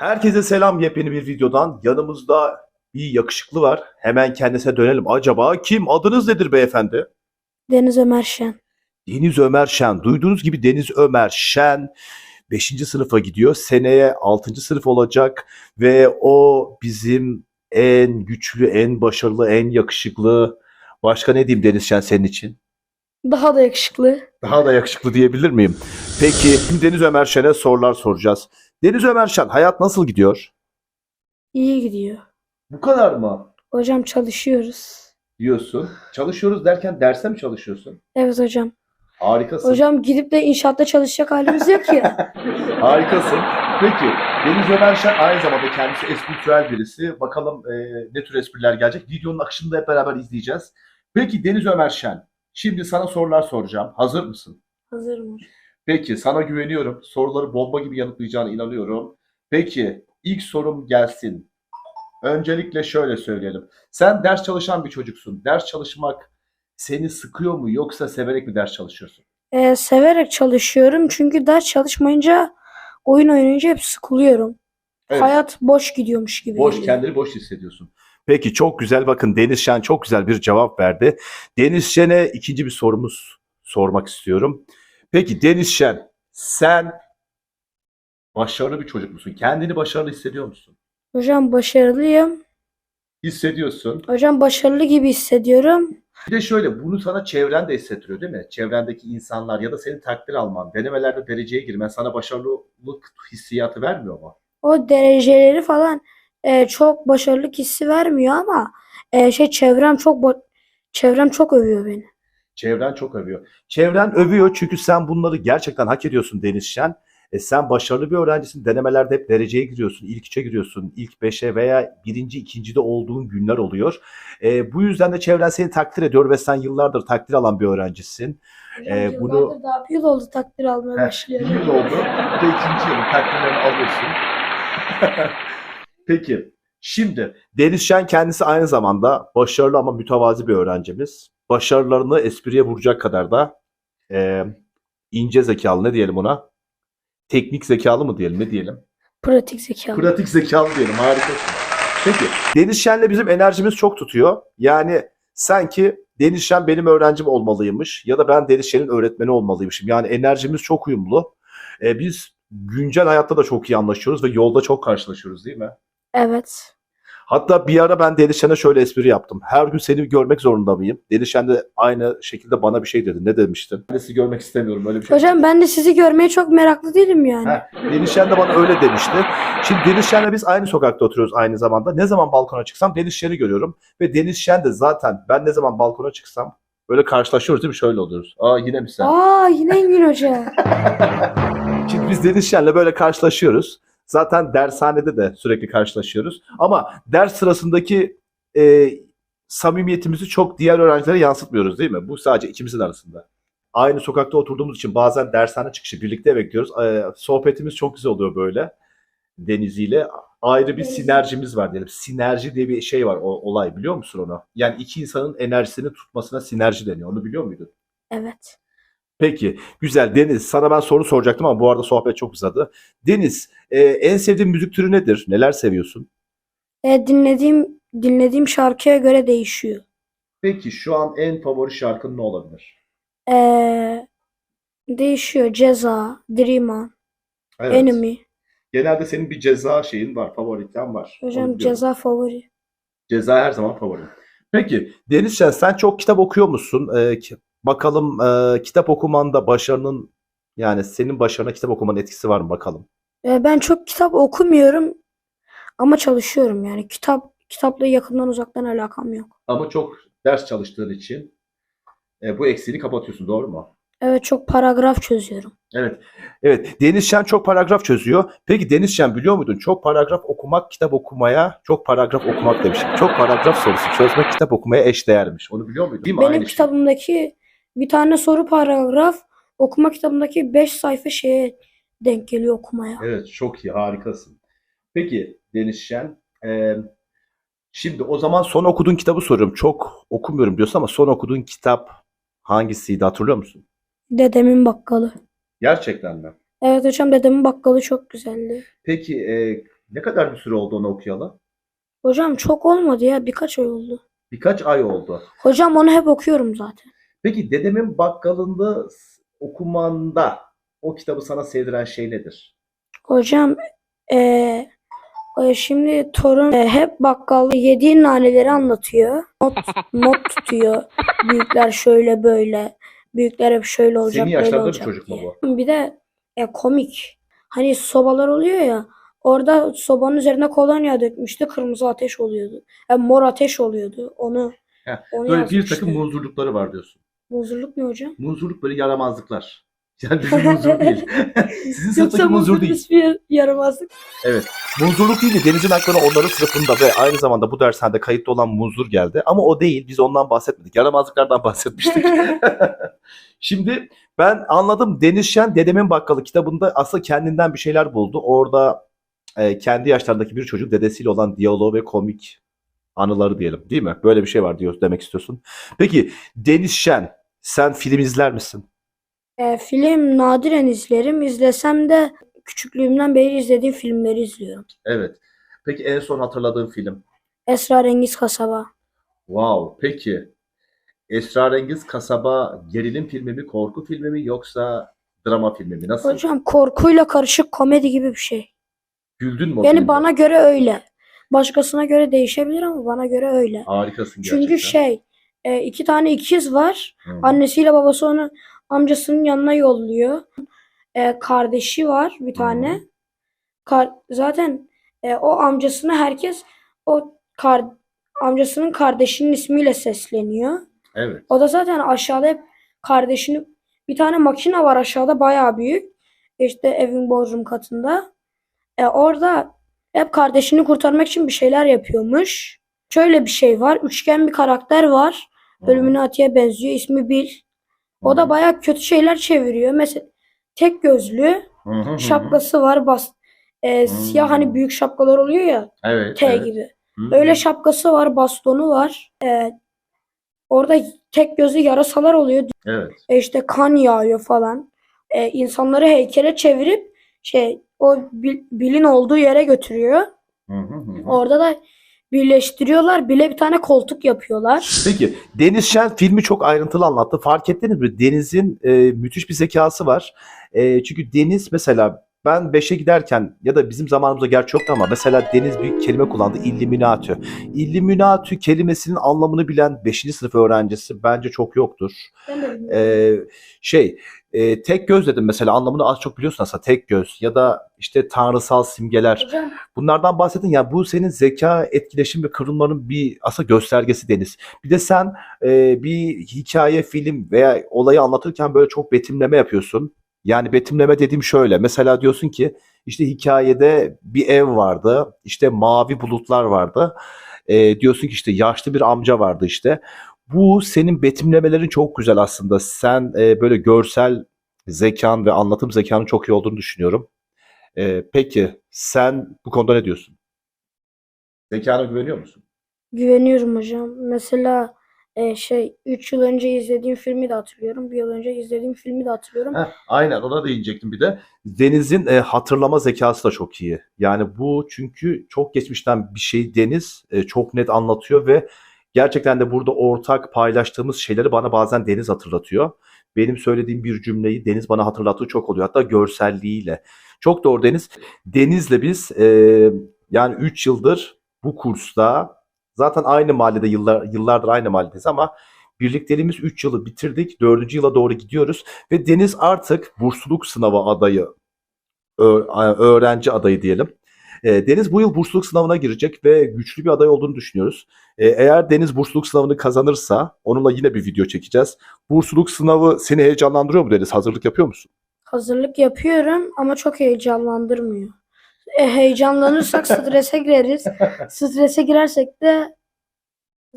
Herkese selam yepyeni bir videodan. Yanımızda bir yakışıklı var. Hemen kendisine dönelim. Acaba kim? Adınız nedir beyefendi? Deniz Ömer Şen. Deniz Ömer Şen. Duyduğunuz gibi Deniz Ömer Şen 5. sınıfa gidiyor. Seneye 6. sınıf olacak ve o bizim en güçlü, en başarılı, en yakışıklı. Başka ne diyeyim Deniz Şen senin için? Daha da yakışıklı. Daha da yakışıklı diyebilir miyim? Peki Deniz Ömer Şen'e sorular soracağız. Deniz Ömer Şen hayat nasıl gidiyor? İyi gidiyor. Bu kadar mı? Hocam çalışıyoruz. diyorsun. Çalışıyoruz derken derste mi çalışıyorsun? Evet hocam. Harikasın. Hocam gidip de inşaatta çalışacak halimiz yok ya. Harikasın. Peki Deniz Ömer Şen aynı zamanda kendisi espritüel birisi. Bakalım e, ne tür espriler gelecek. Videonun akışını da hep beraber izleyeceğiz. Peki Deniz Ömer Şen. Şimdi sana sorular soracağım. Hazır mısın? Hazırım hocam. Peki sana güveniyorum. Soruları bomba gibi yanıtlayacağına inanıyorum. Peki ilk sorum gelsin. Öncelikle şöyle söyleyelim. Sen ders çalışan bir çocuksun. Ders çalışmak seni sıkıyor mu yoksa severek mi ders çalışıyorsun? Ee, severek çalışıyorum çünkü ders çalışmayınca oyun oynayınca hep sıkılıyorum. Evet. Hayat boş gidiyormuş gibi. Boş, geliyor. kendini boş hissediyorsun. Peki çok güzel bakın Deniz Şen çok güzel bir cevap verdi. Deniz Şen'e ikinci bir sorumuz sormak istiyorum. Peki Deniz Şen sen başarılı bir çocuk musun? Kendini başarılı hissediyor musun? Hocam başarılıyım. Hissediyorsun. Hocam başarılı gibi hissediyorum. Bir de şöyle bunu sana çevren de hissettiriyor değil mi? Çevrendeki insanlar ya da senin takdir alman, denemelerde dereceye girmen sana başarılılık hissiyatı vermiyor mu? O dereceleri falan e, çok başarılı hissi vermiyor ama e, şey çevrem çok çevrem çok övüyor beni. Çevren çok övüyor. Çevren övüyor çünkü sen bunları gerçekten hak ediyorsun Deniz Şen. E sen başarılı bir öğrencisin. Denemelerde hep dereceye giriyorsun. ilk üçe giriyorsun. ilk beşe veya birinci, ikincide olduğun günler oluyor. E, bu yüzden de çevren seni takdir ediyor ve sen yıllardır takdir alan bir öğrencisin. Ee, yıllardır bunu- daha bir yıl oldu takdir almaya Heh, başlıyorum. bir yıl oldu. Bu da ikinci yılın takdirlerini alıyorsun. Peki. Şimdi Deniz Şen kendisi aynı zamanda başarılı ama mütevazi bir öğrencimiz. Başarılarını espriye vuracak kadar da e, ince zekalı ne diyelim ona? Teknik zekalı mı diyelim ne diyelim? Pratik zeka. Pratik zekalı diyelim harikasın. Peki Deniz Şen'le bizim enerjimiz çok tutuyor. Yani sanki Deniz Şen benim öğrencim olmalıymış ya da ben Deniz Şen'in öğretmeni olmalıymışım. Yani enerjimiz çok uyumlu. Ee, biz güncel hayatta da çok iyi anlaşıyoruz ve yolda çok karşılaşıyoruz değil mi? Evet. Hatta bir ara ben Deniz Şen'e şöyle espri yaptım. Her gün seni görmek zorunda mıyım? Deniz Şen de aynı şekilde bana bir şey dedi. Ne demiştin? Ben de sizi görmek istemiyorum öyle bir şey. Hocam ben de sizi görmeye çok meraklı değilim yani. Heh, Deniz Şen de bana öyle demişti. Şimdi Deniz Şen'le biz aynı sokakta oturuyoruz aynı zamanda. Ne zaman balkona çıksam Deniz Şen'i görüyorum. Ve Deniz Şen de zaten ben ne zaman balkona çıksam böyle karşılaşıyoruz değil mi? Şöyle oluyoruz. Aa yine mi sen? Aa yine Engin Hoca. Şimdi biz Deniz Şen'le böyle karşılaşıyoruz. Zaten dershanede de sürekli karşılaşıyoruz. Ama ders sırasındaki e, samimiyetimizi çok diğer öğrencilere yansıtmıyoruz değil mi? Bu sadece ikimizin arasında. Aynı sokakta oturduğumuz için bazen dershane çıkışı birlikte bekliyoruz. E, sohbetimiz çok güzel oluyor böyle Deniz ile. Ayrı bir sinerjimiz var diyelim. Sinerji diye bir şey var o olay biliyor musun onu? Yani iki insanın enerjisini tutmasına sinerji deniyor. Onu biliyor muydun? Evet. Peki güzel Deniz sana ben soru soracaktım ama bu arada sohbet çok uzadı. Deniz e, en sevdiğin müzik türü nedir? Neler seviyorsun? E, dinlediğim dinlediğim şarkıya göre değişiyor. Peki şu an en favori şarkın ne olabilir? E, değişiyor. Ceza, Dream On, Evet. Enemy. Genelde senin bir ceza şeyin var, favoriten var. Onu Hocam biliyorum. ceza favori. Ceza her zaman favori. Peki Deniz Şen sen çok kitap okuyor musun? E, ki- bakalım e, kitap okumanda başarının yani senin başarına kitap okumanın etkisi var mı bakalım. E, ben çok kitap okumuyorum ama çalışıyorum yani. Kitap kitapla yakından uzaktan alakam yok. Ama çok ders çalıştığın için e, bu eksiğini kapatıyorsun doğru mu? Evet çok paragraf çözüyorum. Evet. Evet. Deniz Şen çok paragraf çözüyor. Peki Deniz Şen biliyor muydun? Çok paragraf okumak kitap okumaya, çok paragraf okumak demişim. Çok paragraf sorusu çözmek kitap okumaya eşdeğermiş. Onu biliyor muydun? Değil mi? Benim Aynı şey. kitabımdaki bir tane soru paragraf okuma kitabımdaki 5 sayfa şeye denk geliyor okumaya. Evet, çok iyi, harikasın. Peki Deniz Şen, e, şimdi o zaman son okuduğun kitabı soruyorum. Çok okumuyorum diyorsun ama son okuduğun kitap hangisiydi hatırlıyor musun? Dedemin bakkalı. Gerçekten mi? Evet hocam dedemin bakkalı çok güzeldi. Peki e, Ne kadar bir süre oldu onu okuyalı? Hocam çok olmadı ya birkaç ay oldu. Birkaç ay oldu. Hocam onu hep okuyorum zaten. Peki dedemin bakkalında okumanda o kitabı sana sevdiren şey nedir? Hocam eee, e, şimdi torun e, hep bakkalda yediği naneleri anlatıyor. Not, not tutuyor. Büyükler şöyle böyle. Büyükler hep şöyle olacak Senin böyle yaşlarda bir olacak çocuk mu diye. bu? Bir de e, komik. Hani sobalar oluyor ya. Orada sobanın üzerine kolonya dökmüştü. Kırmızı ateş oluyordu. E, mor ateş oluyordu. Onu Heh, onu Böyle bir yazmıştı. takım muzurlukları var diyorsun. Muzurluk ne hocam? Muzurluk böyle yaramazlıklar. Yani bizim muzur değil. Sizin sınıftaki Yoksa muzur değil. ismi yaramazlık. Evet. Muzurluk değil de Deniz'in aklına onların sınıfında ve aynı zamanda bu dershanede kayıtlı olan muzur geldi. Ama o değil. Biz ondan bahsetmedik. Yaramazlıklardan bahsetmiştik. Şimdi ben anladım. Deniz Şen Dedemin Bakkalı kitabında aslında kendinden bir şeyler buldu. Orada e, kendi yaşlarındaki bir çocuk dedesiyle olan diyaloğu ve komik anıları diyelim. Değil mi? Böyle bir şey var diyor demek istiyorsun. Peki Deniz Şen sen film izler misin? E, film nadiren izlerim. İzlesem de küçüklüğümden beri izlediğim filmleri izliyorum. Evet. Peki en son hatırladığın film? Esrarengiz Kasaba. Wow. Peki Esrarengiz Kasaba gerilim filmi mi, korku filmi mi yoksa drama filmi mi? Nasıl? Hocam korkuyla karışık komedi gibi bir şey. Güldün mü o Yani filmde? bana göre öyle. Başkasına göre değişebilir ama bana göre öyle. Harikasın gerçekten. Çünkü şey e, iki tane ikiz var. Hı. Annesiyle babası onu amcasının yanına yolluyor. E, kardeşi var bir tane. Hı. Kar- zaten e, o amcasını herkes o kar amcasının kardeşinin ismiyle sesleniyor. Evet. O da zaten aşağıda hep kardeşini bir tane makine var aşağıda bayağı büyük. İşte evin bodrum katında. E, orada hep kardeşini kurtarmak için bir şeyler yapıyormuş. Şöyle bir şey var. Üçgen bir karakter var. Ölümüne Atiye benziyor. İsmi Bill. O da bayağı kötü şeyler çeviriyor. Mesela tek gözlü, şapkası var. Bas e, siyah hani büyük şapkalar oluyor ya Evet. T evet. gibi. Öyle şapkası var, bastonu var. E, orada tek gözlü yarasalar oluyor. Evet. E, işte kan yağıyor falan. E, insanları heykele çevirip şey o Bil- Bill'in olduğu yere götürüyor. Hı hı hı hı. Orada da birleştiriyorlar. Bile bir tane koltuk yapıyorlar. Peki Deniz Şen filmi çok ayrıntılı anlattı. Fark ettiniz mi? Deniz'in e, müthiş bir zekası var. E, çünkü Deniz mesela ben 5'e giderken ya da bizim zamanımızda gerçi yoktu ama mesela Deniz bir kelime kullandı. Illuminatü. Illuminatü kelimesinin anlamını bilen 5. sınıf öğrencisi bence çok yoktur. Ee, şey e, tek göz dedim mesela anlamını az çok biliyorsun aslında tek göz ya da işte tanrısal simgeler Hocam bunlardan bahsettin ya bu senin zeka etkileşim ve kırılmanın bir aslında göstergesi Deniz. Bir de sen e, bir hikaye film veya olayı anlatırken böyle çok betimleme yapıyorsun. Yani betimleme dediğim şöyle mesela diyorsun ki işte hikayede bir ev vardı işte mavi bulutlar vardı. E, diyorsun ki işte yaşlı bir amca vardı işte. Bu senin betimlemelerin çok güzel aslında. Sen e, böyle görsel zekan ve anlatım zekanın çok iyi olduğunu düşünüyorum. E, peki sen bu konuda ne diyorsun? Zekana güveniyor musun? güveniyorum hocam. Mesela e, şey 3 yıl önce izlediğim filmi de hatırlıyorum. Bir yıl önce izlediğim filmi de hatırlıyorum. Heh, aynen ona değinecektim bir de. Deniz'in e, hatırlama zekası da çok iyi. Yani bu çünkü çok geçmişten bir şey Deniz e, çok net anlatıyor ve gerçekten de burada ortak paylaştığımız şeyleri bana bazen Deniz hatırlatıyor. Benim söylediğim bir cümleyi Deniz bana hatırlattığı çok oluyor. Hatta görselliğiyle. Çok doğru Deniz. Deniz'le biz e, yani 3 yıldır bu kursta zaten aynı mahallede yıllar, yıllardır aynı mahalledeyiz ama birlikteliğimiz 3 yılı bitirdik. 4. yıla doğru gidiyoruz. Ve Deniz artık bursluluk sınavı adayı, öğrenci adayı diyelim. E, Deniz bu yıl bursluluk sınavına girecek ve güçlü bir aday olduğunu düşünüyoruz. E, eğer Deniz bursluluk sınavını kazanırsa onunla yine bir video çekeceğiz. Bursluluk sınavı seni heyecanlandırıyor mu Deniz? Hazırlık yapıyor musun? Hazırlık yapıyorum ama çok heyecanlandırmıyor. E, heyecanlanırsak strese gireriz. Strese girersek de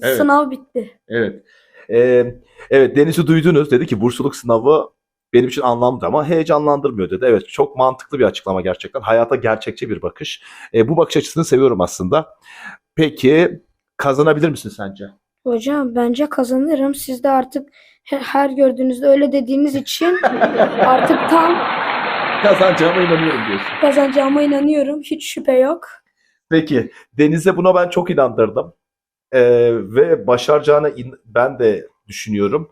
Evet. sınav bitti. Evet. Ee, evet Deniz'i duydunuz. Dedi ki bursluluk sınavı benim için anlamlı ama heyecanlandırmıyor dedi. Evet çok mantıklı bir açıklama gerçekten. Hayata gerçekçi bir bakış. Ee, bu bakış açısını seviyorum aslında. Peki kazanabilir misin sence? Hocam bence kazanırım. Siz de artık he- her gördüğünüzde öyle dediğiniz için artık tam Kazanacağıma inanıyorum diyorsun. kazanacağıma inanıyorum. Hiç şüphe yok. Peki Deniz'e buna ben çok inandırdım. Ee, ve başaracağına in- ben de düşünüyorum.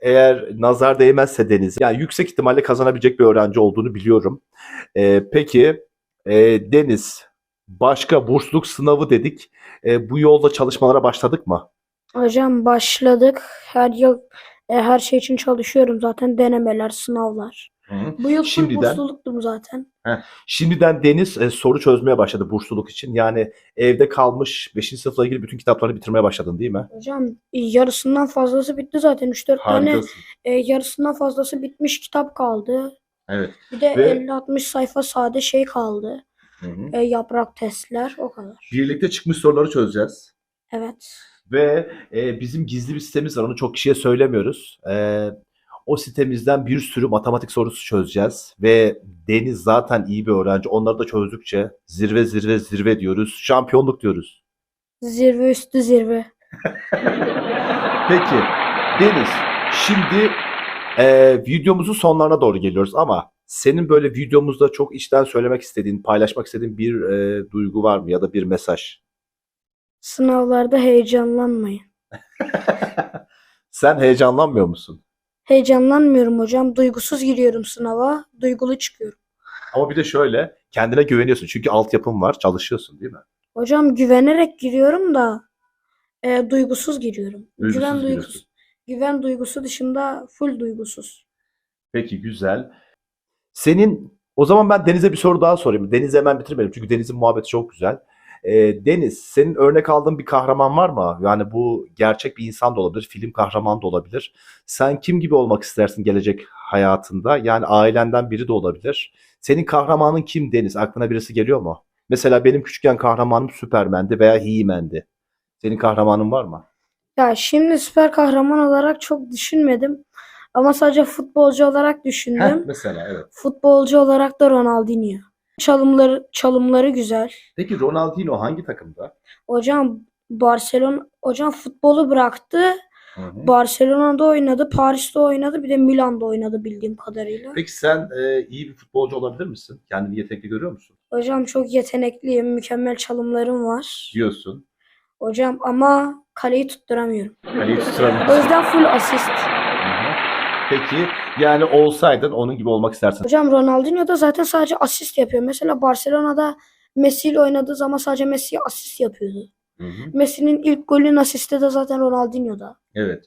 Eğer nazar değmezse Deniz, yani yüksek ihtimalle kazanabilecek bir öğrenci olduğunu biliyorum. Ee, peki e, Deniz, başka bursluluk sınavı dedik. E, bu yolda çalışmalara başladık mı? Hocam başladık. Her yıl e, her şey için çalışıyorum zaten. Denemeler, sınavlar. Bu yıl Şimdiden- bursluluktum zaten. Şimdiden Deniz e, soru çözmeye başladı bursluluk için. Yani evde kalmış 5. sınıfla ilgili bütün kitapları bitirmeye başladın değil mi? Hocam e, yarısından fazlası bitti zaten. 3-4 tane Harikasın. e, yarısından fazlası bitmiş kitap kaldı. Evet. Bir de Ve- 50-60 sayfa sade şey kaldı. Hı hı. E, yaprak testler o kadar. Birlikte çıkmış soruları çözeceğiz. Evet. Ve e, bizim gizli bir sitemiz var. Onu çok kişiye söylemiyoruz. E, o sitemizden bir sürü matematik sorusu çözeceğiz. Ve Deniz zaten iyi bir öğrenci. Onları da çözdükçe zirve zirve zirve diyoruz. Şampiyonluk diyoruz. Zirve üstü zirve. Peki Deniz şimdi e, videomuzun sonlarına doğru geliyoruz ama senin böyle videomuzda çok içten söylemek istediğin, paylaşmak istediğin bir e, duygu var mı ya da bir mesaj? Sınavlarda heyecanlanmayın. Sen heyecanlanmıyor musun? Heyecanlanmıyorum hocam. Duygusuz giriyorum sınava. Duygulu çıkıyorum. Ama bir de şöyle kendine güveniyorsun çünkü altyapın var, çalışıyorsun değil mi? Hocam güvenerek giriyorum da e, duygusuz giriyorum. Duygusuz güven giriyorsun. duygusu. Güven duygusu dışında full duygusuz. Peki güzel. Senin o zaman ben Deniz'e bir soru daha sorayım. Deniz'i hemen bitirmeyelim çünkü Deniz'in muhabbeti çok güzel. Ee, Deniz, senin örnek aldığın bir kahraman var mı? Yani bu gerçek bir insan da olabilir, film kahramanı da olabilir. Sen kim gibi olmak istersin gelecek hayatında? Yani ailenden biri de olabilir. Senin kahramanın kim Deniz? Aklına birisi geliyor mu? Mesela benim küçükken kahramanım Superman'di veya He-Man'di. Senin kahramanın var mı? Ya şimdi süper kahraman olarak çok düşünmedim. Ama sadece futbolcu olarak düşündüm. mesela evet. Futbolcu olarak da Ronaldinho. Çalımları çalımları güzel. Peki Ronaldinho hangi takımda? Hocam Barcelona hocam futbolu bıraktı. Hı hı. Barcelona'da oynadı, Paris'te oynadı, bir de Milan'da oynadı bildiğim kadarıyla. Peki sen e, iyi bir futbolcu olabilir misin? Kendini yetenekli görüyor musun? Hocam çok yetenekliyim, mükemmel çalımlarım var. Diyorsun. Hocam ama kaleyi tutturamıyorum. Kaleyi O tutturamıyorsun. yüzden full asist. Peki yani olsaydın onun gibi olmak istersin. Hocam Ronaldinho da zaten sadece asist yapıyor. Mesela Barcelona'da Messi ile oynadığı zaman sadece Messi'ye asist yapıyordu. Messi'nin ilk golün asisti de zaten Ronaldinho'da. Evet.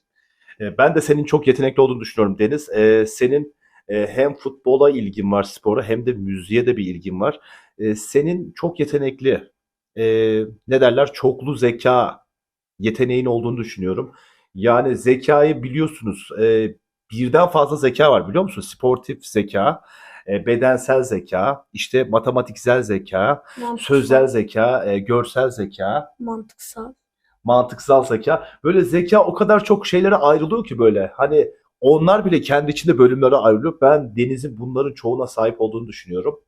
E, ben de senin çok yetenekli olduğunu düşünüyorum Deniz. E, senin e, hem futbola ilgin var spora hem de müziğe de bir ilgin var. E, senin çok yetenekli e, ne derler çoklu zeka yeteneğin olduğunu düşünüyorum. Yani zekayı biliyorsunuz e, birden fazla zeka var biliyor musun? Sportif zeka, e, bedensel zeka, işte matematiksel zeka, Mantıksal. sözel zeka, e, görsel zeka, Mantıksal. mantıksal zeka. Böyle zeka o kadar çok şeylere ayrılıyor ki böyle. Hani onlar bile kendi içinde bölümlere ayrılıyor. Ben Deniz'in bunların çoğuna sahip olduğunu düşünüyorum.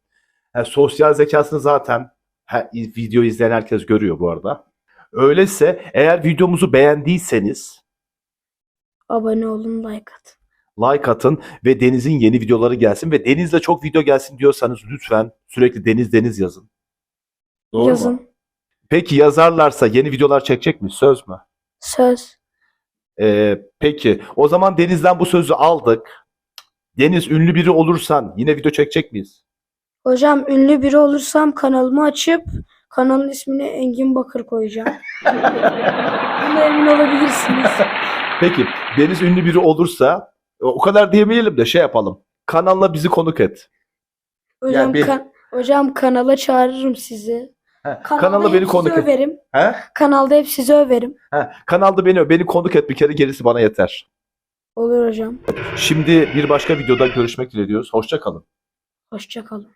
Yani sosyal zekasını zaten her, video izleyen herkes görüyor bu arada. Öyleyse eğer videomuzu beğendiyseniz Abone olun, like atın. Like atın ve Deniz'in yeni videoları gelsin ve Deniz'le çok video gelsin diyorsanız lütfen sürekli Deniz Deniz yazın. Doğru mu? Yazın. Peki yazarlarsa yeni videolar çekecek mi? Söz mü? Söz. Ee, peki o zaman Deniz'den bu sözü aldık. Deniz ünlü biri olursan yine video çekecek miyiz? Hocam ünlü biri olursam kanalımı açıp kanalın ismini Engin Bakır koyacağım. Buna emin olabilirsiniz. Peki Deniz ünlü biri olursa o kadar diyemeyelim de şey yapalım. Kanalla bizi konuk et. Hocam, bir- kan- hocam kanala çağırırım sizi. He, Kanalda kanalla hep beni sizi konuk et. överim. He? Kanalda hep sizi överim. He, kanalda beni beni konuk et bir kere gerisi bana yeter. Olur hocam. Şimdi bir başka videoda görüşmek dileğiyle diyoruz. Hoşça kalın. Hoşça kalın.